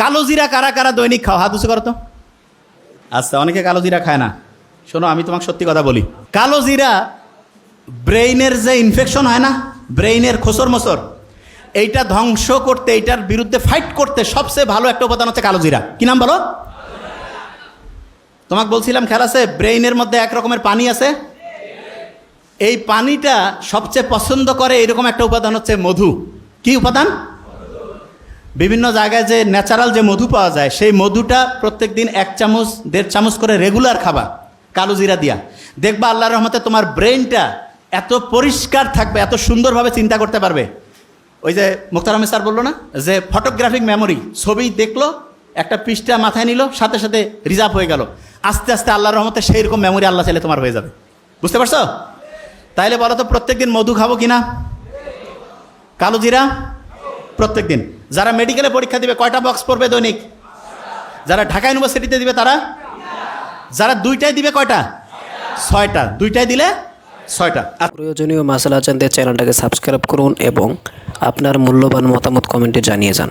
কালো জিরা কারা কারা দৈনিক খাও? হাত উঁচু করো তো। আচ্ছা অনেকে কালো জিরা খায় না। শোনো, আমি তোমাকে সত্যি কথা বলি। কালো জিরা ব্রেইনের যে ইনফেকশন হয় না, ব্রেইনের খোসর মোসর, এইটা ধ্বংস করতে, এইটার বিরুদ্ধে ফাইট করতে সবচেয়ে ভালো একটা উপাদান হচ্ছে কালো জিরা। কি নাম বলো? তোমাকে বলছিলাম, খেয়াল আছে? ব্রেইনের মধ্যে এক রকমের পানি আছে। এই পানিটা সবচেয়ে পছন্দ করে এরকম একটা উপাদান হচ্ছে মধু। কি উপাদান? বিভিন্ন জায়গায় যে ন্যাচারাল যে মধু পাওয়া যায়, সেই মধুটা প্রত্যেক দিন এক চামচ, দেড় চামচ করে রেগুলার খাবা, কালো জিরা দিয়া। দেখবা আল্লাহ রহমতে তোমার ব্রেনটা এত পরিষ্কার থাকবে, এত সুন্দরভাবে চিন্তা করতে পারবে। ওই যে মুক্তার আহমেদ স্যার বলল না, যে ফটোগ্রাফিক মেমোরি ছবি দেখল, একটা পৃষ্ঠা মাথায় নিল, সাথে সাথে রিজার্ভ হয়ে গেল। আস্তে আস্তে আল্লাহর রহমতে সেই রকম মেমোরি আল্লাহ চাইলে তোমার হয়ে যাবে। বুঝতে পারছ? তাইলে বলো তো প্রত্যেক দিন মধু খাব কিনা? কালো জিরা? প্রত্যেক দিন যারা মেডিকেলে পরীক্ষা দিবে, কয়টা বক্স পড়বে দৈনিক? যারা ঢাকা ইউনিভার্সিটিতে দিবে, তারা? যারা দুইটাই দিবে, কয়টা? ছয়টা। দুইটাই দিলে ছয়টা। প্রয়োজনীয় মাসালা জানতে চ্যানেলটাকে সাবস্ক্রাইব করুন এবং আপনার মূল্যবান মতামত কমেন্টে জানিয়ে যান।